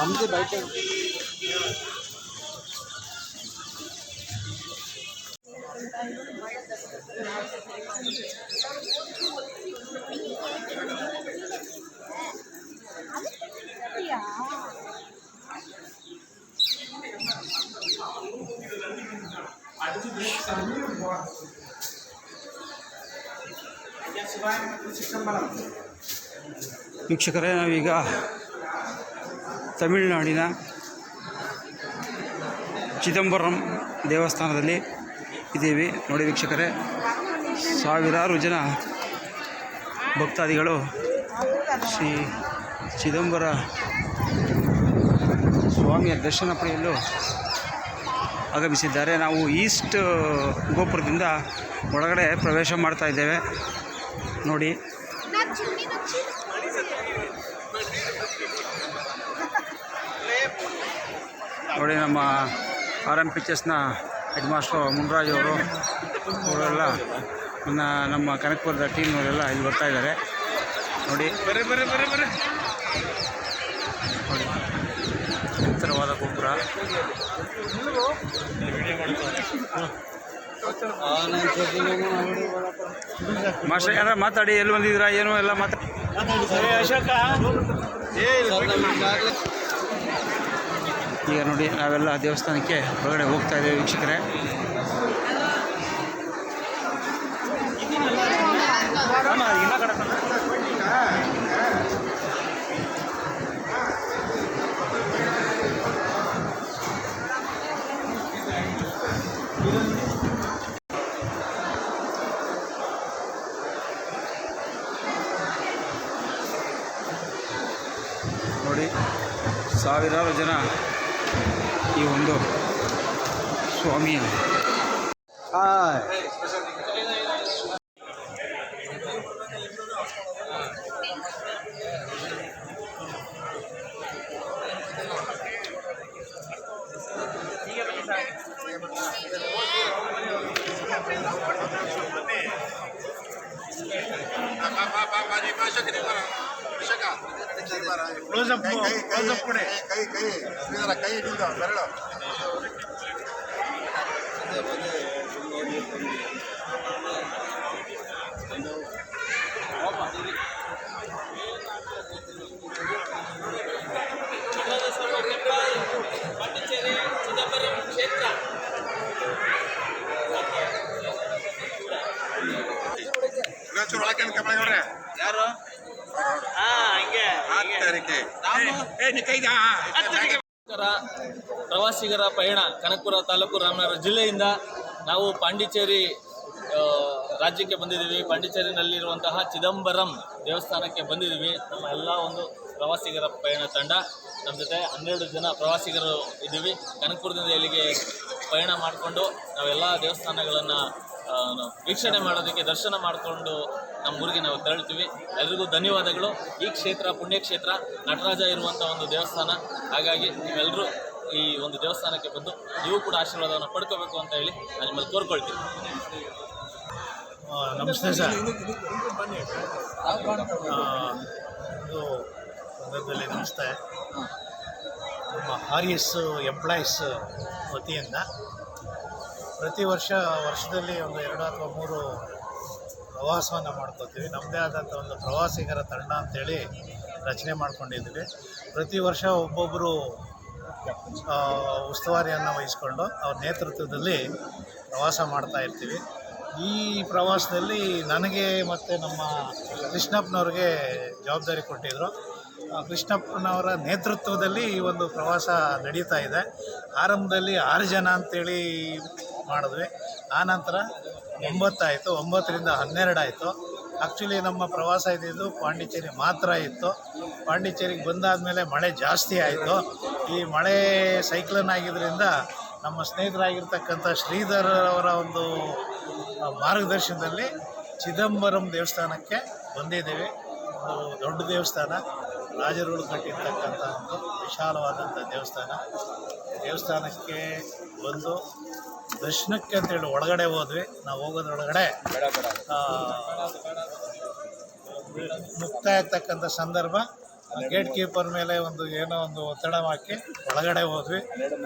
అమ్మితే బయట ವೀಕ್ಷಕರೇ, ನಾವೀಗ ತಮಿಳುನಾಡಿನ ಚಿದಂಬರಂ ದೇವಸ್ಥಾನದಲ್ಲಿ ಇದ್ದೀವಿ. ನೋಡಿ ವೀಕ್ಷಕರೇ, ಸಾವಿರಾರು ಜನ ಭಕ್ತಾದಿಗಳು ಶ್ರೀ ಚಿದಂಬರ ಸ್ವಾಮಿಯ ದರ್ಶನ ಪಡೆಯಲು ಆಗಮಿಸಿದ್ದಾರೆ. ನಾವು ಈಸ್ಟ್ ಗೋಪುರದಿಂದ ಒಳಗಡೆ ಪ್ರವೇಶ ಮಾಡ್ತಾ ಇದ್ದೇವೆ. ನೋಡಿ. ನೋಡಿ ನಮ್ಮ ಆರ್ ಎಂ ಪಿಕ್ಚರ್ಸ್ನ ಹೆಡ್ ಮಾಸ್ಟ್ರು ಮುನ್ರಾಜ್ ಅವರು. ಅವರೆಲ್ಲ ನನ್ನ ನಮ್ಮ ಕನಕಪುರದ ಟೀಮ್ನವರೆಲ್ಲ ಇಲ್ಲಿ ಬರ್ತಾ ಇದ್ದಾರೆ. ನೋಡಿ. ಬರೀ ಬರೀ ಬರೀ ಬರೀ. ನೋಡಿ. ಎತ್ತರವಾದ ಗೋಪುರ. ಮಾಸ್ಟರ್ ಏನಾರ ಮಾತಾಡಿ, ಎಲ್ಲಿ ಬಂದಿದ್ದೀರಾ, ಏನು, ಎಲ್ಲ ಮಾತಾಡಿ ಈಗ ನೋಡಿ, ನಾವೆಲ್ಲ ದೇವಸ್ಥಾನಕ್ಕೆ ಹೊರಗಡೆ ಹೋಗ್ತಾ ಇದ್ದೇವೆ ವೀಕ್ಷಕರೇ. ಸಾವಿರಾರು ಜನ ಈ ಒಂದು ಸ್ವಾಮಿಯ ಕ್ಲೋಸಪ್ ಕ್ಲೋಸಪ್ ಕೊಡಿ ಕೈ ಕೈ ಶ್ರೀಧರ ಕೈ ಇಟ್ಟಿದ್ದು ಬೆರಳು ಇನ್ನೊಂಚೂರು ಒಳಕ್ಕೆ ಕಮಲಗೌಡ್ರೆ ಯಾರು ಹಾ ಪ್ರವಾಸಿಗರ ಪಯಣ ಕನಕಪುರ ತಾಲೂಕು ರಾಮನಗರ ಜಿಲ್ಲೆಯಿಂದ ನಾವು ಪಾಂಡಿಚೇರಿ ರಾಜ್ಯಕ್ಕೆ ಬಂದಿದ್ದೀವಿ. ಪಾಂಡಿಚೇರಿನಲ್ಲಿರುವಂತಹ ಚಿದಂಬರಂ ದೇವಸ್ಥಾನಕ್ಕೆ ಬಂದಿದ್ದೀವಿ. ನಮ್ಮ ಎಲ್ಲ ಒಂದು ಪ್ರವಾಸಿಗರ ಪಯಣ ತಂಡ. ನಮ್ಮ ಜೊತೆ ಹನ್ನೆರಡು ಜನ ಪ್ರವಾಸಿಗರು ಇದ್ದೀವಿ. ಕನಕಪುರದಿಂದ ಇಲ್ಲಿಗೆ ಪಯಣ ಮಾಡಿಕೊಂಡು ನಾವೆಲ್ಲ ದೇವಸ್ಥಾನಗಳನ್ನು ವೀಕ್ಷಣೆ ಮಾಡೋದಕ್ಕೆ ದರ್ಶನ ಮಾಡಿಕೊಂಡು ನಮ್ಮ ಊರಿಗೆ ನಾವು ತೆರಳ್ತೀವಿ ಎಲ್ರಿಗೂ ಧನ್ಯವಾದಗಳು. ಈ ಕ್ಷೇತ್ರ, ಪುಣ್ಯಕ್ಷೇತ್ರ, ನಟರಾಜ ಇರುವಂಥ ಒಂದು ದೇವಸ್ಥಾನ. ಹಾಗಾಗಿ ನೀವೆಲ್ಲರೂ ಈ ಒಂದು ದೇವಸ್ಥಾನಕ್ಕೆ ಬಂದು ನೀವು ಕೂಡ ಆಶೀರ್ವಾದವನ್ನು ಪಡ್ಕೋಬೇಕು ಅಂತ ಹೇಳಿ ನಾನು ನಿಮ್ಮಲ್ಲಿ ಕೋರ್ಕೊಳ್ತೀನಿ. ನಮಸ್ತೆ ಸರ್. ಸಂದರ್ಭದಲ್ಲಿ ನಮಸ್ತೆ. ನಮ್ಮ ಆರ್ ಎಸ್ ಎಂಪ್ಲಾಯೀಸ್ ವತಿಯಿಂದ ಪ್ರತಿ ವರ್ಷ, ವರ್ಷದಲ್ಲಿ ಒಂದು ಎರಡು ಅಥವಾ ಮೂರು ಪ್ರವಾಸವನ್ನು ಮಾಡ್ಕೋತೀವಿ. ನಮ್ಮದೇ ಆದಂಥ ಒಂದು ಪ್ರವಾಸಿಗರ ತಂಡ ಅಂತೇಳಿ ರಚನೆ ಮಾಡ್ಕೊಂಡಿದ್ದೀವಿ. ಪ್ರತಿ ವರ್ಷ ಒಬ್ಬೊಬ್ಬರು ಉಸ್ತುವಾರಿಯನ್ನು ವಹಿಸ್ಕೊಂಡು ಅವ್ರ ನೇತೃತ್ವದಲ್ಲಿ ಪ್ರವಾಸ ಮಾಡ್ತಾ ಇರ್ತೀವಿ. ಈ ಪ್ರವಾಸದಲ್ಲಿ ನನಗೆ ಮತ್ತು ನಮ್ಮ ಕೃಷ್ಣಪ್ಪನವ್ರಿಗೆ ಜವಾಬ್ದಾರಿ ಕೊಟ್ಟಿದ್ದರು ಕೃಷ್ಣಪ್ಪನವರ ನೇತೃತ್ವದಲ್ಲಿ ಈ ಒಂದು ಪ್ರವಾಸ ನಡೀತಾ ಇದೆ. ಆರಂಭದಲ್ಲಿ ಆರು ಜನ ಅಂತೇಳಿ ಮಾಡಿದ್ವಿ. ಆನಂತರ ಒಂಬತ್ತಾಯಿತು, ಒಂಬತ್ತರಿಂದ ಹನ್ನೆರಡಾಯಿತು. ಆ್ಯಕ್ಚುಲಿ ನಮ್ಮ ಪ್ರವಾಸ ಇದ್ದಿದ್ದು ಪಾಂಡಿಚೇರಿ ಮಾತ್ರ ಇತ್ತು. ಪಾಂಡಿಚೇರಿಗೆ ಬಂದಾದ ಮೇಲೆ ಮಳೆ ಜಾಸ್ತಿ ಆಯಿತು. ಈ ಮಳೆ ಸೈಕ್ಲನ್ ಆಗಿದ್ದರಿಂದ ನಮ್ಮ ಸ್ನೇಹಿತರಾಗಿರ್ತಕ್ಕಂಥ ಶ್ರೀಧರ್ ಅವರ ಒಂದು ಮಾರ್ಗದರ್ಶನದಲ್ಲಿ ಚಿದಂಬರಂ ದೇವಸ್ಥಾನಕ್ಕೆ ಬಂದಿದ್ದೀವಿ. ಒಂದು ದೊಡ್ಡ ದೇವಸ್ಥಾನ, ರಾಜರುಗಳು ಕಟ್ಟಿರ್ತಕ್ಕಂಥ ಒಂದು ವಿಶಾಲವಾದಂಥ ದೇವಸ್ಥಾನ. ದೇವಸ್ಥಾನಕ್ಕೆ ಬಂದು ದರ್ಶನಕ್ಕೆ ಅಂತೇಳಿ ಒಳಗಡೆ ಹೋದ್ವಿ. ನಾವು ಹೋಗೋದ್ರೊಳಗಡೆ ಮುಕ್ತಾಯ ಆಗ್ತಕ್ಕಂಥ ಸಂದರ್ಭ. ಗೇಟ್ ಕೀಪರ್ ಮೇಲೆ ಒಂದು ಏನೋ ಒಂದು ಒತ್ತಡ ಹಾಕಿ ಒಳಗಡೆ ಹೋದ್ವಿ.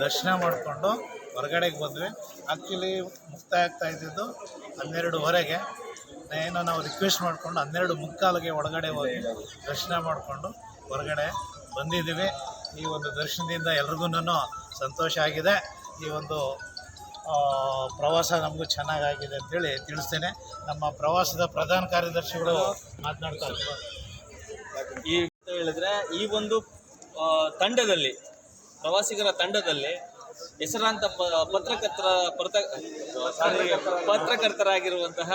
ದರ್ಶನ ಮಾಡಿಕೊಂಡು ಹೊರಗಡೆಗೆ ಬಂದ್ವಿ. ಆ್ಯಕ್ಚುಲಿ ಮುಕ್ತಾಯ ಆಗ್ತಾ ಇದ್ದಿದ್ದು ಹನ್ನೆರಡುವರೆಗೆ. ಏನೋ ನಾವು ರಿಕ್ವೆಸ್ಟ್ ಮಾಡಿಕೊಂಡು ಹನ್ನೆರಡು ಮುಕ್ಕಾಲಿಗೆ ಒಳಗಡೆ ಹೋಗಿ ದರ್ಶನ ಮಾಡಿಕೊಂಡು ಹೊರಗಡೆ ಬಂದಿದ್ದೀವಿ. ಈ ಒಂದು ದರ್ಶನದಿಂದ ಎಲ್ರಿಗೂ ಸಂತೋಷ ಆಗಿದೆ. ಈ ಒಂದು ಪ್ರವಾಸ ನಮಗೂ ಚೆನ್ನಾಗಾಗಿದೆ ಅಂತೇಳಿ ತಿಳಿಸ್ತೇನೆ. ನಮ್ಮ ಪ್ರವಾಸದ ಪ್ರಧಾನ ಕಾರ್ಯದರ್ಶಿಗಳು ಮಾತನಾಡ್ತಾರೆ ಈ ಹೇಳಿದ್ರೆ ಈ ಒಂದು ತಂಡದಲ್ಲಿ, ಪ್ರವಾಸಿಗರ ತಂಡದಲ್ಲಿ ಹೆಸರಾಂತ ಪತ್ರಕರ್ತರ ಪತ್ರಕರ್ತರಾಗಿರುವಂತಹ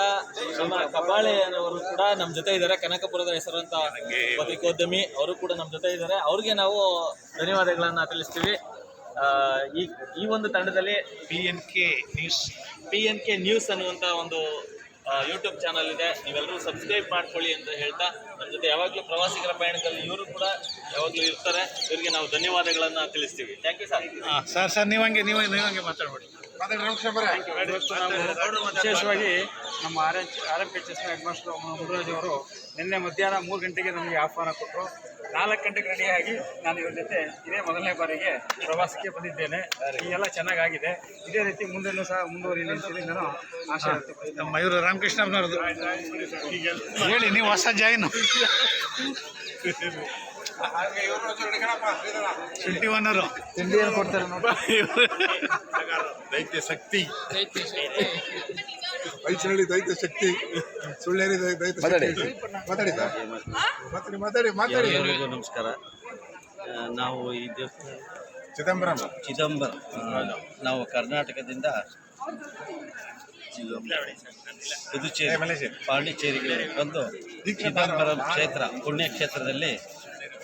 ನಮ್ಮ ಕಬಾಳೆಯವರು ಕೂಡ ನಮ್ಮ ಜೊತೆ ಇದ್ದಾರೆ. ಕನಕಪುರದ ಹೆಸರಾಂತ ಪತ್ರಿಕೋದ್ಯಮಿ, ಅವರು ಕೂಡ ನಮ್ಮ ಜೊತೆ ಇದ್ದಾರೆ. ಅವ್ರಿಗೆ ನಾವು ಧನ್ಯವಾದಗಳನ್ನು ತಿಳಿಸ್ತೀವಿ. ಈ ಈ ಒಂದು ತಂಡದಲ್ಲಿ P N K news P N K news ಅನ್ನುವಂಥ ಒಂದು ಯೂಟ್ಯೂಬ್ ಚಾನಲ್ ಇದೆ. ನೀವೆಲ್ಲರೂ ಸಬ್ಸ್ಕ್ರೈಬ್ ಮಾಡ್ಕೊಳ್ಳಿ ಅಂತ ಹೇಳ್ತಾ ನಮ್ಮ ಜೊತೆ ಯಾವಾಗಲೂ ಪ್ರವಾಸಿಗರ ಪಯಣದಲ್ಲಿ ಇವರು ಕೂಡ ಯಾವಾಗಲೂ ಇರ್ತಾರೆ. ಇವರಿಗೆ ನಾವು ಧನ್ಯವಾದಗಳನ್ನು ತಿಳಿಸ್ತೀವಿ. ಥ್ಯಾಂಕ್ ಯು ಸರ್ ಹಾಂ ಸರ್ ಸರ್ ನೀವು ಹಂಗೆ ನೀವು ನೀವು ಹಂಗೆ ಮಾತಾಡ್ಬೇಡಿ. ವಿಶೇಷವಾಗಿ ನಮ್ಮ R H R M P H S headmaster Mururaj ಅವರು ನಿನ್ನೆ ಮಧ್ಯಾಹ್ನ ಮೂರು ಗಂಟೆಗೆ ನಮಗೆ ಆಹ್ವಾನ ಕೊಟ್ಟರು. ನಾಲ್ಕು ಗಂಟೆಗೆ ರೆಡಿಯಾಗಿ ನಾನು ಇವ್ರ ಜೊತೆ ಇದೇ ಮೊದಲನೇ ಬಾರಿಗೆ ಪ್ರವಾಸಕ್ಕೆ ಬಂದಿದ್ದೇನೆ. ಈಗೆಲ್ಲ ಚೆನ್ನಾಗಾಗಿದೆ. ಇದೇ ರೀತಿ ಮುಂದೆನೂ ಸಹ ಮುಂದುವರಿಯಲಿ ಅಂತೇಳಿ ನಾನು ಆಶೆ ನಮ್ಮ ಮಯೂರು ರಾಮಕೃಷ್ಣ ಹೇಳಿ ನೀವು ಹೊಸ ಜಾಯಿನು. ಒನ್ ಅವರು ತಿಂಡಿ ಏನು ಕೊಡ್ತಾರೆ ನೋಡಿ. ದೈತ್ಯ ಶಕ್ತಿ. ವೈಷ್ಣವಿ ದೈತ್ಯ ಶಕ್ತಿ. ಸುಳ್ಳೇರಿ ದೈ- ದೈತ್ಯ ಶಕ್ತಿ. ಮಾತಾಡಿ. ಸರ್. ಮಾತಾಡಿ ಮಾತಾಡಿ ಮಾತಾಡಿ. ಎಲ್ಲರಿಗೂ ನಮಸ್ಕಾರ. ನಾವು ಈ ದೇವಸ್ಥಾನ ಚಿದಂಬರಂ. ಚಿದಂಬರ ನಾವು ಕರ್ನಾಟಕದಿಂದ ಪುದುಚೇರಿ ಪಾಂಡಿಚೇರಿಗೆ ಬಂದು ಚಿದಂಬರಂ ಕ್ಷೇತ್ರ ಪುಣ್ಯಕ್ಷೇತ್ರದಲ್ಲಿ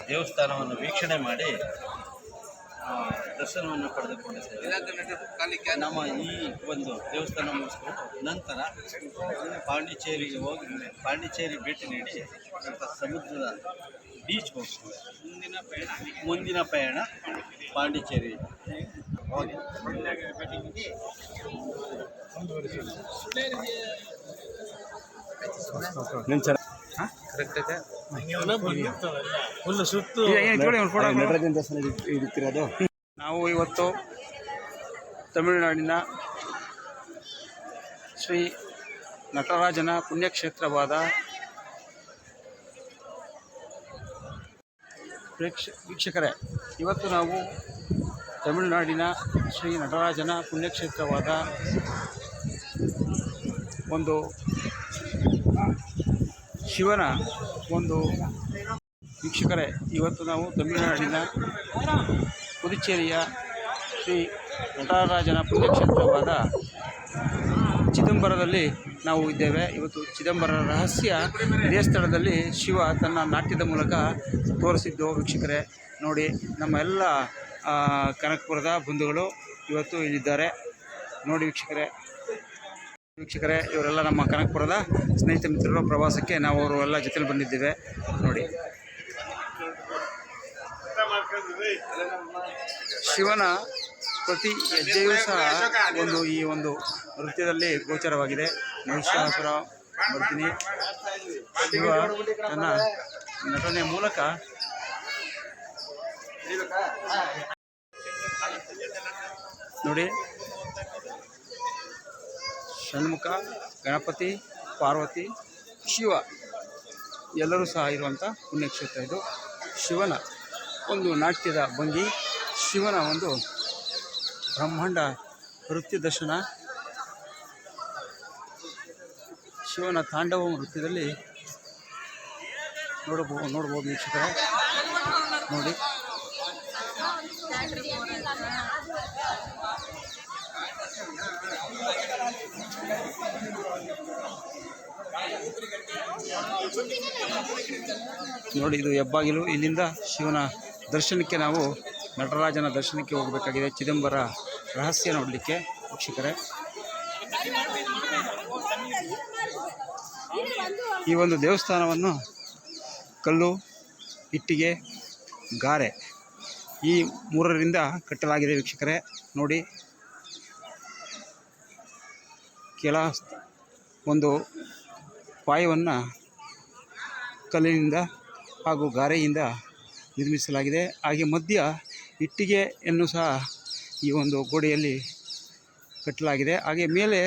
ದೇವಸ್ಥಾನವನ್ನು ವೀಕ್ಷಣೆ ಮಾಡಿ ದರ್ಶನವನ್ನು ಪಡೆದುಕೊಂಡಿದ್ದೇವೆ. ನಮ್ಮ ಈ ಒಂದು ದೇವಸ್ಥಾನ ಮುಗಿಸ್ಕೊಂಡು ನಂತರ ಪಾಂಡಿಚೇರಿಗೆ ಹೋಗಿ ಪಾಂಡಿಚೇರಿ ಭೇಟಿ ನೀಡಿ ಸಮುದ್ರದ ಬೀಚ್ ಹೋಗ್ತೀವಿ ಮುಂದಿನ ಪಯಣ ಮುಂದಿನ ಪ್ರಯಾಣ ಪಾಂಡಿಚೇರಿ. ಹೋಗಿ. ಕರೆಕ್ಟ್ ನಾವು ಇವತ್ತು ತಮಿಳುನಾಡಿನ ಶ್ರೀ ನಟರಾಜನ ಪುಣ್ಯಕ್ಷೇತ್ರವಾದ ಪ್ರೇಕ್ಷ, ವೀಕ್ಷಕರೇ, ಇವತ್ತು ನಾವು ತಮಿಳುನಾಡಿನ ಶ್ರೀ ನಟರಾಜನ ಪುಣ್ಯಕ್ಷೇತ್ರವಾದ ಒಂದು ಶಿವನ ಒಂದು ವೀಕ್ಷಕರೇ, ಇವತ್ತು ನಾವು ತಮಿಳುನಾಡಿನ ಪುದುಚೇರಿಯ ಶ್ರೀ ನಟರಾಜನ ಪುಣ್ಯಕ್ಷೇತ್ರವಾದ ಚಿದಂಬರದಲ್ಲಿ ನಾವು ಇದ್ದೇವೆ. ಇವತ್ತು ಚಿದಂಬರ ರಹಸ್ಯ ಇದೇ ಸ್ಥಳದಲ್ಲಿ ಶಿವ ತನ್ನ ನಾಟ್ಯದ ಮೂಲಕ ತೋರಿಸಿದ್ದು ವೀಕ್ಷಕರೇ, ನೋಡಿ ನಮ್ಮ ಎಲ್ಲ ಕನಕಪುರದ ಬಂಧುಗಳು ಇವತ್ತು ಇಲ್ಲಿದ್ದಾರೆ. ನೋಡಿ ವೀಕ್ಷಕರೇ ವೀಕ್ಷಕರೇ, ಇವರೆಲ್ಲ ನಮ್ಮ ಕನಕಪುರದ ಸ್ನೇಹಿತ ಮಿತ್ರರು, ಪ್ರವಾಸಕ್ಕೆ ನಾವು ಅವರು ಎಲ್ಲ ಜೊತೆಲಿ ಬಂದಿದ್ದೇವೆ. ನೋಡಿ. ಶಿವನ ಪ್ರತಿ ಹೆಜ್ಜೆಯೂ ಸಹ ಒಂದು ಈ ಒಂದು ನೃತ್ಯದಲ್ಲಿ ಗೋಚರವಾಗಿದೆ. ಮಹಿಷಾಸುರ ಬರ್ತೀನಿ. ಶಿವ ತನ್ನ ನಟನೆಯ ಮೂಲಕ ನೋಡಿ. ಷಣ್ಮುಖ, ಗಣಪತಿ, ಪಾರ್ವತಿ, ಶಿವ ಎಲ್ಲರೂ ಸಹ ಇರುವಂಥ ಪುಣ್ಯಕ್ಷೇತ್ರ ಇದು. ಶಿವನ ಒಂದು ನಾಟ್ಯದ ಭಂಗಿ, ಶಿವನ ಒಂದು ಬ್ರಹ್ಮಾಂಡ ನೃತ್ಯ ದರ್ಶನ. ಶಿವನ ತಾಂಡವ ನೃತ್ಯದಲ್ಲಿ ನೋಡಬಹುದು ನೋಡ್ಬೋದು ವೀಕ್ಷಕರೇ, ನೋಡಿ. ನೋಡಿ, ಇದು ಹೆಬ್ಬಾಗಿಲು. ಇಲ್ಲಿಂದ ಶಿವನ ದರ್ಶನಕ್ಕೆ ನಾವು ನಟರಾಜನ ದರ್ಶನಕ್ಕೆ ಹೋಗಬೇಕಾಗಿದೆ. ಚಿದಂಬರ ರಹಸ್ಯ ನೋಡಲಿಕ್ಕೆ ವೀಕ್ಷಕರೇ. ಈ ಒಂದು ದೇವಸ್ಥಾನವನ್ನು ಕಲ್ಲು, ಇಟ್ಟಿಗೆ, ಗಾರೆ ಈ ಮೂರರಿಂದ ಕಟ್ಟಲಾಗಿದೆ ವೀಕ್ಷಕರೇ. ನೋಡಿ ಕೆಲ ಒಂದು ಪಾಯವನ್ನು ಕಲ್ಲಿನಿಂದ ಹಾಗೂ ಗಾರೆಯಿಂದ ನಿರ್ಮಿಸಲಾಗಿದೆ. ಹಾಗೆ ಮಧ್ಯ ಇಟ್ಟಿಗೆಯನ್ನು ಸಹ ಈ ಒಂದು ಗೋಡೆಯಲ್ಲಿ ಕಟ್ಟಲಾಗಿದೆ. ಹಾಗೆ ಮೇಲೆ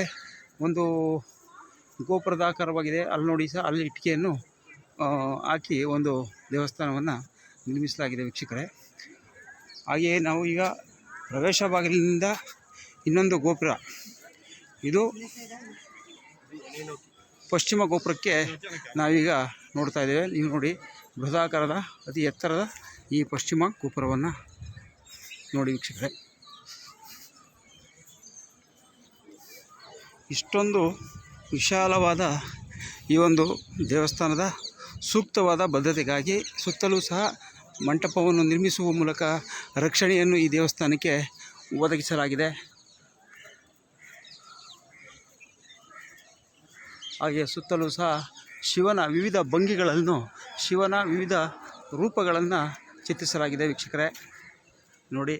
ಒಂದು ಗೋಪುರದ ಆಕಾರವಾಗಿದೆ. ಅಲ್ಲಿ ನೋಡಿ ಸಹ ಅಲ್ಲಿ ಇಟ್ಟಿಗೆಯನ್ನು ಹಾಕಿ ಒಂದು ದೇವಸ್ಥಾನವನ್ನು ನಿರ್ಮಿಸಲಾಗಿದೆ ವೀಕ್ಷಕರೇ. ಹಾಗೆಯೇ ನಾವು ಈಗ ಪ್ರವೇಶ ಬಾಗಿಲಿನಿಂದ ಇನ್ನೊಂದು ಗೋಪುರ. ಇದು ಪಶ್ಚಿಮ ಗೋಪುರಕ್ಕೆ ನಾವೀಗ ನೋಡ್ತಾ ಇದ್ದೇವೆ. ನೀವು ನೋಡಿ ಬೃಹದಾಕಾರದ ಅತಿ ಎತ್ತರದ ಈ ಪಶ್ಚಿಮ ಗೋಪುರವನ್ನು ನೋಡಿ ವೀಕ್ಷಕರೇ. ಇಷ್ಟೊಂದು ವಿಶಾಲವಾದ ಈ ಒಂದು ದೇವಸ್ಥಾನದ ಸೂಕ್ತವಾದ ಬದ್ಧತೆಗಾಗಿ ಸುತ್ತಲೂ ಸಹ ಮಂಟಪವನ್ನು ನಿರ್ಮಿಸುವ ಮೂಲಕ ರಕ್ಷಣೆಯನ್ನು ಈ ದೇವಸ್ಥಾನಕ್ಕೆ ಒದಗಿಸಲಾಗಿದೆ. ಹಾಗೆ ಸುತ್ತಲೂ ಸಹ ಶಿವನ ವಿವಿಧ ಭಂಗಿಗಳನ್ನು ಶಿವನ ವಿವಿಧ ರೂಪಗಳನ್ನು ಚಿತ್ರಿಸಲಾಗಿದೆ ವೀಕ್ಷಕರೇ. ನೋಡಿ.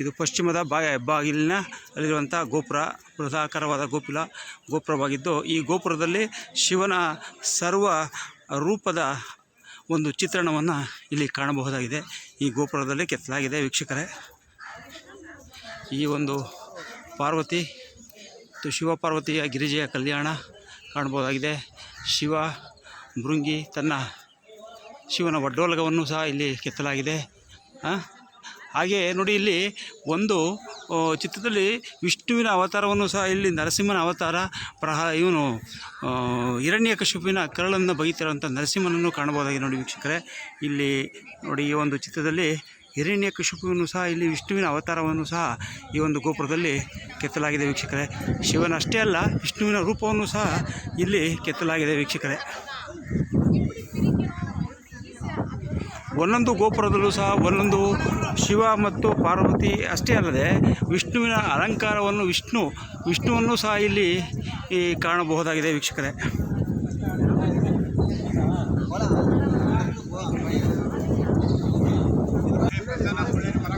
ಇದು ಪಶ್ಚಿಮದ ಬಾ ಬಾಗಿಲಿನ ಅಲ್ಲಿರುವಂಥ ಗೋಪುರ ಬೃಹದಾಕಾರವಾದ ಗೋಪುಲ ಗೋಪುರವಾಗಿದ್ದು, ಈ ಗೋಪುರದಲ್ಲಿ ಶಿವನ ಸರ್ವ ರೂಪದ ಒಂದು ಚಿತ್ರಣವನ್ನು ಇಲ್ಲಿ ಕಾಣಬಹುದಾಗಿದೆ. ಈ ಗೋಪುರದಲ್ಲಿ ಕೆತ್ತಲಾಗಿದೆ ವೀಕ್ಷಕರೇ. ಈ ಒಂದು ಪಾರ್ವತಿ ಮತ್ತು ಶಿವ ಪಾರ್ವತಿಯ ಗಿರಿಜೆಯ ಕಲ್ಯಾಣ ಕಾಣಬಹುದಾಗಿದೆ. ಶಿವ ಮೃಂಗಿ ತನ್ನ ಶಿವನ ವಡ್ಡೋಲಗವನ್ನು ಸಹ ಇಲ್ಲಿ ಕೆತ್ತಲಾಗಿದೆ? ಹಾಗೆ ನೋಡಿ ಇಲ್ಲಿ ಒಂದು ಚಿತ್ರದಲ್ಲಿ ವಿಷ್ಣುವಿನ ಅವತಾರವನ್ನು ಸಹ ಇಲ್ಲಿ ನರಸಿಂಹನ ಅವತಾರ, ಪ್ರಹ, ಇವನು ಹಿರಣ್ಯ ಕಶುಪಿನ ಕರಳನ್ನು ಬಗೆತಿರುವಂಥ ನರಸಿಂಹನನ್ನು ಕಾಣಬಹುದಾಗಿದೆ ನೋಡಿ ವೀಕ್ಷಕರೇ. ಇಲ್ಲಿ ನೋಡಿ ಈ ಒಂದು ಚಿತ್ರದಲ್ಲಿ ಹಿರಣ್ಯ ಕಶುಪುವನ್ನು ಸಹ ಇಲ್ಲಿ ವಿಷ್ಣುವಿನ ಅವತಾರವನ್ನು ಸಹ ಈ ಒಂದು ಗೋಪುರದಲ್ಲಿ ಕೆತ್ತಲಾಗಿದೆ ವೀಕ್ಷಕರೇ. ಶಿವನಷ್ಟೇ ಅಲ್ಲ, ವಿಷ್ಣುವಿನ ರೂಪವನ್ನು ಸಹ ಇಲ್ಲಿ ಕೆತ್ತಲಾಗಿದೆ ವೀಕ್ಷಕರೇ. ಒಂದೊಂದು ಗೋಪುರದಲ್ಲೂ ಸಹ ಒಂದೊಂದು ಶಿವ ಮತ್ತು ಪಾರ್ವತಿ ಅಷ್ಟೇ ಅಲ್ಲದೆ ವಿಷ್ಣುವಿನ ಅಲಂಕಾರವನ್ನು ವಿಷ್ಣು, ವಿಷ್ಣುವನ್ನು ಸಹ ಇಲ್ಲಿ ಈ ಕಾಣಬಹುದಾಗಿದೆ ವೀಕ್ಷಕರೇ.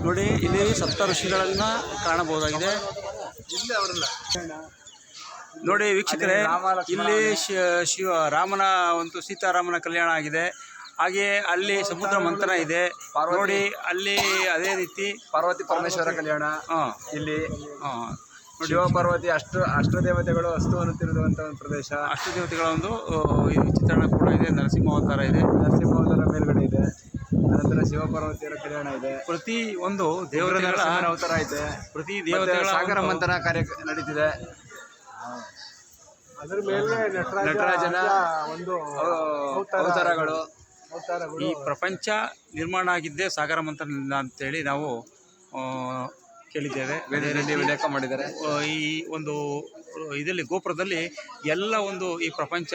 ನೋಡಿ, ಇಲ್ಲಿ ಸಪ್ತ ಋಷಿಗಳನ್ನು ಕಾಣಬಹುದಾಗಿದೆ. ನೋಡಿ ವೀಕ್ಷಕರೇ ಇಲ್ಲಿ ಶಿವ ರಾಮನ ಒಂದು ಸೀತಾರಾಮನ ಕಲ್ಯಾಣ ಆಗಿದೆ. ಹಾಗೆಯೇ ಅಲ್ಲಿ ಸಮುದ್ರ ಮಂಥನ ಇದೆ. ನೋಡಿ ಅಲ್ಲಿ ಅದೇ ರೀತಿ ಪಾರ್ವತಿ ಪರಮೇಶ್ವರ ಕಲ್ಯಾಣ. ಹಾಂ. ಇಲ್ಲಿ ಹಾಂ. ಶಿವ ಪಾರ್ವತಿ ಅಷ್ಟು ಅಷ್ಟದೇವತೆಗಳು ಅಸ್ತುವನ್ನು ತಿರುಗುವಂತ ಒಂದು ಪ್ರದೇಶ. ಅಷ್ಟು ದೇವತೆಗಳ ಒಂದು ಚಿತ್ರಣ ಕೂಡ ಇದೆ. ನರಸಿಂಹ ಅವತಾರ ಇದೆ. ನರಸಿಂಹಾವತಾರ ಮೇಲ್ಗಡೆ ಇದೆ. ಅನಂತರ ಶಿವ ಪಾರ್ವತಿಯರ ಕಲ್ಯಾಣ ಇದೆ. ಪ್ರತಿ ಒಂದು ದೇವರ ಅವತಾರ ಐತೆ ಪ್ರತಿ ದೇವತೆಗಳ ಸಾಗರ ಮಂಥನ ಕಾರ್ಯ ನಡೀತಿದೆ. ಅದ್ರ ಮೇಲೆ ನಟರಾಜನ ಒಂದು ಅವ- ಅವತಾರಗಳು. ಈ ಪ್ರಪಂಚ ನಿರ್ಮಾಣ ಆಗಿದ್ದೇ ಸಾಗರ ಮಂಥನದಿಂದ ಅಂತೇಳಿ ನಾವು ಕೇಳಿದ್ದೇವೆ. ವೇದದಲ್ಲಿ ಉಲ್ಲೇಖ ಮಾಡಿದ್ದಾರೆ. ಈ ಒಂದು ಇದರಲ್ಲಿ ಗೋಪುರದಲ್ಲಿ ಎಲ್ಲ ಒಂದು ಈ ಪ್ರಪಂಚ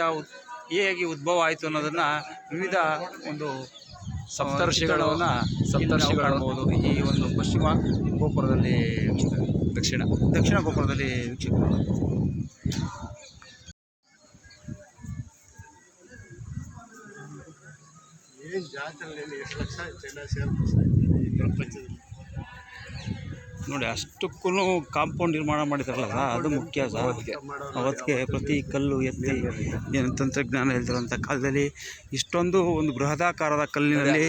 ಹೇಗೆ ಉದ್ಭವ ಆಯಿತು ಅನ್ನೋದನ್ನು ವಿವಿಧ ಒಂದು ಸಪ್ತರ್ಷಿಗಳು, ಸಪ್ತರ್ಷಿ ಇಲ್ಲಿ ಸಪ್ತರ್ಷಿಗಳು. ಕಾಣಬಹುದು ಈ ಒಂದು ಪಶ್ಚಿಮ ಗೋಪುರದಲ್ಲಿ. ದಕ್ಷಿಣ ದಕ್ಷಿಣ ಗೋಪುರದಲ್ಲಿ ವೀಕ್ಷಕರು ಏನು ಜಾತ್ರೆಯಲ್ಲಿ ಎಷ್ಟು ಲಕ್ಷ ಜನ ಇದ್ದಾರೆ ಈ ಪ್ರಪಂಚದಲ್ಲಿ ನೋಡಿ ಅಷ್ಟಕ್ಕೂ ಕಾಂಪೌಂಡ್ ನಿರ್ಮಾಣ ಮಾಡಿದಾರಲ್ಲ ಅದು ಮುಖ್ಯ ಸಹ ಅವತ್ತಿಗೆ. ಪ್ರತಿ ಕಲ್ಲು ಎತ್ತಿ ಏನು ತಂತ್ರಜ್ಞಾನ ಇಲ್ದಿರೋಂಥ ಕಾಲದಲ್ಲಿ ಇಷ್ಟೊಂದು ಒಂದು ಬೃಹದಾಕಾರದ ಕಲ್ಲಿನಲ್ಲಿ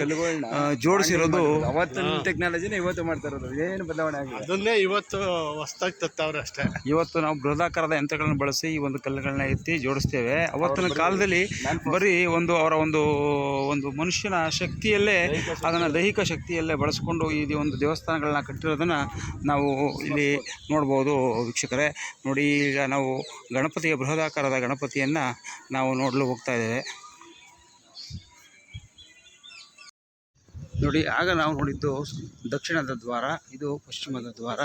ಜೋಡಿಸಿರೋದು. ಅವತ್ತಿನ ಟೆಕ್ನಾಲಜಿನೇ ಇವತ್ತು ಮಾಡ್ತಾ ಇರೋದು. ಏನು ಬದಲಾವಣೆ ಆಗಿದೆ? ಅದನ್ನೇ ಇವತ್ತು ಹೊಸ್ದಾಗಿ ತತ್ತವ್ರೆ ಅಷ್ಟೇ. ಇವತ್ತು ನಾವು ಬೃಹದಾಕಾರದ ಯಂತ್ರಗಳನ್ನು ಬಳಸಿ ಈ ಒಂದು ಕಲ್ಲುಗಳನ್ನ ಎತ್ತಿ ಜೋಡಿಸ್ತೇವೆ. ಅವತ್ತಿನ ಕಾಲದಲ್ಲಿ ಬರೀ ಒಂದು ಅವರ ಒಂದು ಒಂದು ಮನುಷ್ಯನ ಶಕ್ತಿಯಲ್ಲೇ ಅದನ್ನು ದೈಹಿಕ ಶಕ್ತಿಯಲ್ಲೇ ಬಳಸಿಕೊಂಡು ಈ ಒಂದು ದೇವಸ್ಥಾನಗಳನ್ನ ಕಟ್ಟಿರೋದನ್ನು ನಾವು ಇಲ್ಲಿ ನೋಡ್ಬೋದು ವೀಕ್ಷಕರೇ. ನೋಡಿ, ಈಗ ನಾವು ಗಣಪತಿಯ ಬೃಹದಾಕಾರದ ಗಣಪತಿಯನ್ನು ನಾವು ನೋಡಲು ಹೋಗ್ತಾ ಇದ್ದೇವೆ. ನೋಡಿ, ಆಗ ನಾವು ನೋಡಿದ್ದು ದಕ್ಷಿಣದ ದ್ವಾರ, ಇದು ಪಶ್ಚಿಮದ ದ್ವಾರ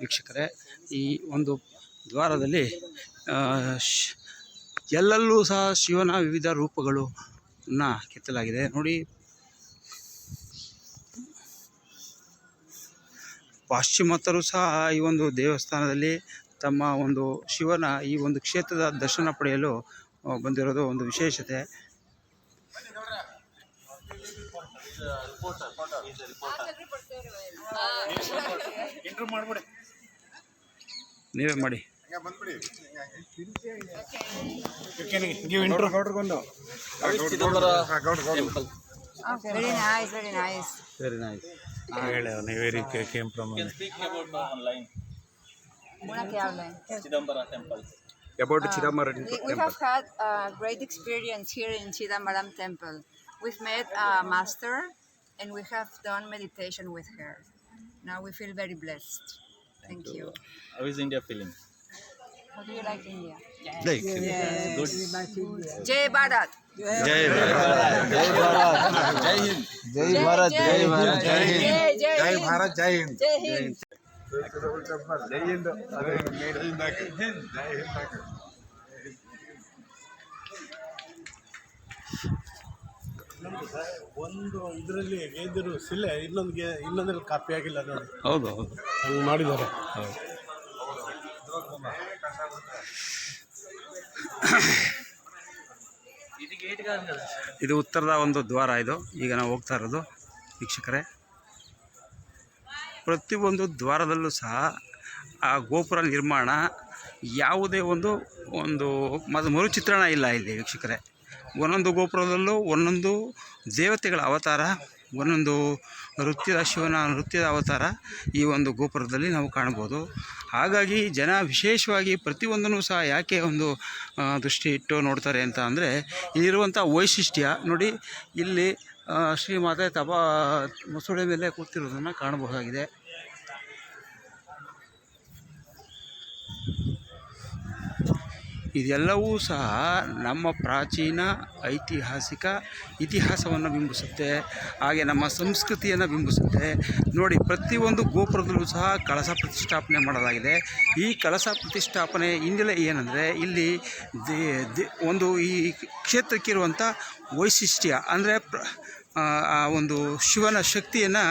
ವೀಕ್ಷಕರೇ. ಈ ಒಂದು ದ್ವಾರದಲ್ಲಿ ಎಲ್ಲೆಲ್ಲೂ ಸಹ ಶಿವನ ವಿವಿಧ ರೂಪಗಳು ಕೆತ್ತಲಾಗಿದೆ. ನೋಡಿ ಪಾಶ್ಚಿಮಾತ್ಯರು ಸಹ ಈ ಒಂದು ದೇವಸ್ಥಾನದಲ್ಲಿ ತಮ್ಮ ಒಂದು ಶಿವನ ಈ ಒಂದು ಕ್ಷೇತ್ರದ ದರ್ಶನ ಪಡೆಯಲು ಬಂದಿರೋದು ಒಂದು ವಿಶೇಷತೆ. ಇಂಟ್ರೂ ಮಾಡ್ಬಿಡಿ ನೀವೇ ಮಾಡಿ ವೆರಿ ನೈಸ್ ಹೇಳಿ very came from can speak about one line Una que hablen. Chidambara temple. About Chidambara We, we have had a great experience here in Chidambaram Temple. We've met a master and we have done meditation with her. Now we feel very blessed. Thank you. How is India feeling? How do you like India? Good. Jai Bharat! Jai Bharat Jai Bharat Jai Hind Jai Bharat Jai Bharat Jai Hind Jai Hind! ಜೈ ಹಿಂದ್ ಹಾಕಿ. ಜೈ ಹಿಂದ್ ಹಾಕಿ. ಒಂದು ಇದರಲ್ಲಿ ಗೆದ್ದರು ಸಿಲೆ ಇನ್ನೊಂದು ಇನ್ನೊಂದ್ರಲ್ಲಿ copy ಆಗಿಲ್ಲ ನೋಡಿ ಹೌದು ಹೌದು ಹಂಗೆ ಮಾಡಿದ್ದಾರೆ ಇದು ಉತ್ತರದ ಒಂದು ದ್ವಾರ ಇದು. ಈಗ ನಾವು ಹೋಗ್ತಾ ಇರೋದು ವೀಕ್ಷಕರೇ. ಪ್ರತಿಯೊಂದು ದ್ವಾರದಲ್ಲೂ ಸಹ ಆ ಗೋಪುರ ನಿರ್ಮಾಣ ಯಾವುದೇ ಒಂದು ಒಂದು ಮದು ಮರುಚಿತ್ರಣ ಇಲ್ಲ ಇಲ್ಲಿ ವೀಕ್ಷಕರೇ. ಒಂದೊಂದು ಗೋಪುರದಲ್ಲೂ ಒಂದೊಂದು ದೇವತೆಗಳ ಅವತಾರ. ಒಂದೊಂದು ನೃತ್ಯದ ಶಿವನ ನೃತ್ಯದ ಅವತಾರ ಈ ಒಂದು ಗೋಪುರದಲ್ಲಿ ನಾವು ಕಾಣ್ಬೋದು. ಹಾಗಾಗಿ ಜನ ವಿಶೇಷವಾಗಿ ಪ್ರತಿಯೊಂದನ್ನು ಸಹ ಯಾಕೆ ಒಂದು ದೃಷ್ಟಿ ಇಟ್ಟು ನೋಡ್ತಾರೆ ಅಂತ ಅಂದರೆ, ಇಲ್ಲಿರುವಂಥ ವೈಶಿಷ್ಟ್ಯ ನೋಡಿ ಇಲ್ಲಿ ಶ್ರೀ ಮಾತೆ ತಪಾ ಮುಸುಳೆ ಮೇಲೆ ಕೂತಿರೋದನ್ನು ಕಾಣಬಹುದಾಗಿದೆ. ಇದೆಲ್ಲವೂ ಸಹ ನಮ್ಮ ಪ್ರಾಚೀನ ಐತಿಹಾಸಿಕ ಇತಿಹಾಸವನ್ನು ಬಿಂಬಿಸುತ್ತೆ ಹಾಗೆ ನಮ್ಮ ಸಂಸ್ಕೃತಿಯನ್ನು ಬಿಂಬಿಸುತ್ತೆ. ನೋಡಿ ಪ್ರತಿಯೊಂದು ಗೋಪುರದಲ್ಲೂ ಸಹ ಕಳಸ ಪ್ರತಿಷ್ಠಾಪನೆ ಮಾಡಲಾಗಿದೆ. ಈ ಕಳಸ ಪ್ರತಿಷ್ಠಾಪನೆ ಹಿನ್ನೆಲೆ ಏನಂದರೆ ಇಲ್ಲಿ ದೇ ಒಂದು ಈ ಕ್ಷೇತ್ರಕ್ಕಿರುವಂಥ ವೈಶಿಷ್ಟ್ಯ ಅಂದರೆ ಆ, ಒಂದು ಶಿವನ ಶಕ್ತಿಯನ್ನು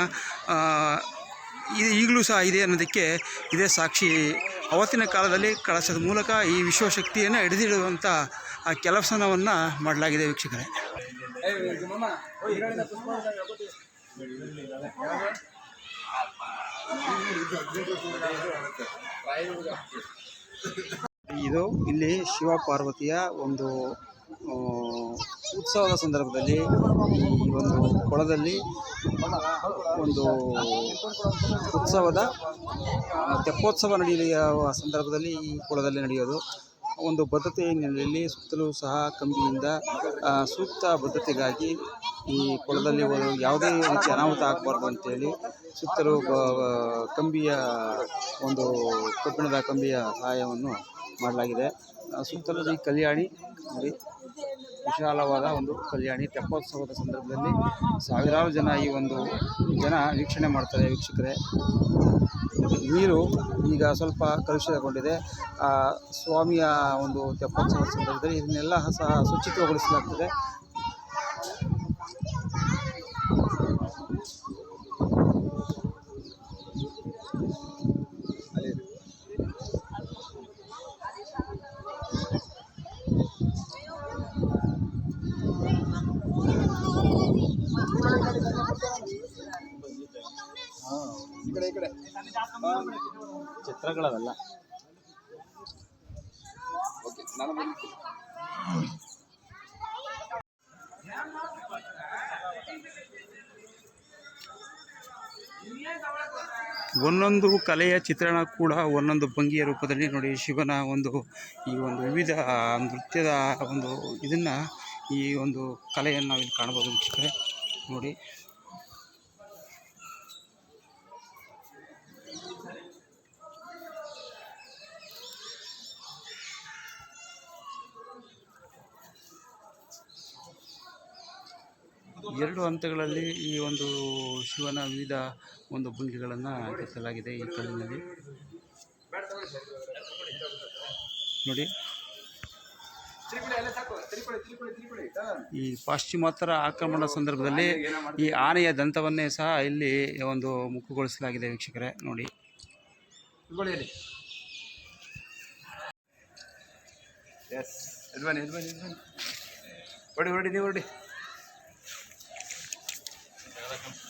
ಈಗಲೂ ಸಹ ಇದೆ ಅನ್ನೋದಕ್ಕೆ ಇದೇ ಸಾಕ್ಷಿ ಅವತ್ತಿನ ಕಾಲದಲ್ಲಿ ಕಳಸದ ಮೂಲಕ ಈ ವಿಶ್ವಶಕ್ತಿಯನ್ನು ಹಿಡಿದಿಡುವಂಥ ಆ ಕೆಲಸವನ್ನು ಮಾಡಲಾಗಿದೆ ವೀಕ್ಷಕರೇ. ಇದು ಇಲ್ಲಿ ಶಿವ ಪಾರ್ವತಿಯ ಒಂದು ಉತ್ಸವದ ಸಂದರ್ಭದಲ್ಲಿ ಈ ಒಂದು ಕೊಳದಲ್ಲಿ ಒಂದು ಉತ್ಸವದ ತೆಪ್ಪೋತ್ಸವ ನಡೆಯುವ ಸಂದರ್ಭದಲ್ಲಿ ಈ ಕೊಳದಲ್ಲಿ ನಡೆಯೋದು. ಒಂದು ಭದ್ರತೆ ಹಿನ್ನೆಲೆಯಲ್ಲಿ ಸುತ್ತಲೂ ಸಹ ಕಂಬಿಯಿಂದ ಸೂಕ್ತ ಭದ್ರತೆಗಾಗಿ ಈ ಕೊಳದಲ್ಲಿ ಯಾವುದೇ ರೀತಿ ಅನಾಹುತ ಆಗಬಾರ್ದು ಅಂತೇಳಿ ಸುತ್ತಲೂ ಕಂಬಿಯ ಒಂದು ಕಬ್ಬಿಣದ ಕಂಬಿಯ ಸಹಾಯವನ್ನು ಮಾಡಲಾಗಿದೆ. ಸುತ್ತಲೂ ಈ ಕಲ್ಯಾಣಿ ನೋಡಿ. ವಿಶಾಲವಾದ ಒಂದು ಕಲ್ಯಾಣಿ ತೆಪ್ಪೋತ್ಸವದ ಸಂದರ್ಭದಲ್ಲಿ ಸಾವಿರಾರು ಜನ ಈ ಒಂದು ಜನ ವೀಕ್ಷಣೆ ಮಾಡ್ತಾರೆ ವೀಕ್ಷಕರೇ. ನೀರು ಈಗ ಸ್ವಲ್ಪ ಕಲುಷಿತಗೊಂಡಿದೆ. ಆ, ಸ್ವಾಮಿಯ ಒಂದು ತೆಪ್ಪೋತ್ಸವದ ಸಂದರ್ಭದಲ್ಲಿ ಇದನ್ನೆಲ್ಲ ಸಹ ಶುಚಿತ್ವಗೊಳಿಸಲಾಗ್ತದೆ. ಚಿತ್ರಗಳವೆಲ್ಲ ಒಂದೊಂದು ಕಲೆಯ ಚಿತ್ರಣ ಕೂಡ ಒಂದೊಂದು ಭಂಗಿಯ ರೂಪದಲ್ಲಿ ನೋಡಿ ಶಿವನ ಒಂದು ಈ ಒಂದು ವಿವಿಧ ನೃತ್ಯದ ಒಂದು ಇದನ್ನು ಈ ಒಂದು ಕಲೆಯನ್ನು ನಾವಿಲ್ಲಿ ಕಾಣ್ಬೋದು ವೀಕ್ಷಕರೇ. ನೋಡಿ ಎರಡು ಹಂತಗಳಲ್ಲಿ ಈ ಒಂದು ಶಿವನ ವಿವಿಧ ಒಂದು ಭಂಗಿಗಳನ್ನು ಕೆತ್ತಲಾಗಿದೆ ಈ ಕಲ್ಲಿನಲ್ಲಿ. ನೋಡಿ. ಈ ಪಾಶ್ಚಿಮಾತ್ಯರ ಆಕ್ರಮಣ ಸಂದರ್ಭದಲ್ಲಿ ಈ ಆನೆಯ ದಂತವನ್ನೇ ಸಹ ಇಲ್ಲಿ ಒಂದು ಮುಖಗೊಳಿಸಲಾಗಿದೆ ವೀಕ್ಷಕರೇ. ನೋಡಿ. ಹೊಡಿ ಹೊಡಿ, ನೀವು ಹೊಡಿ. cada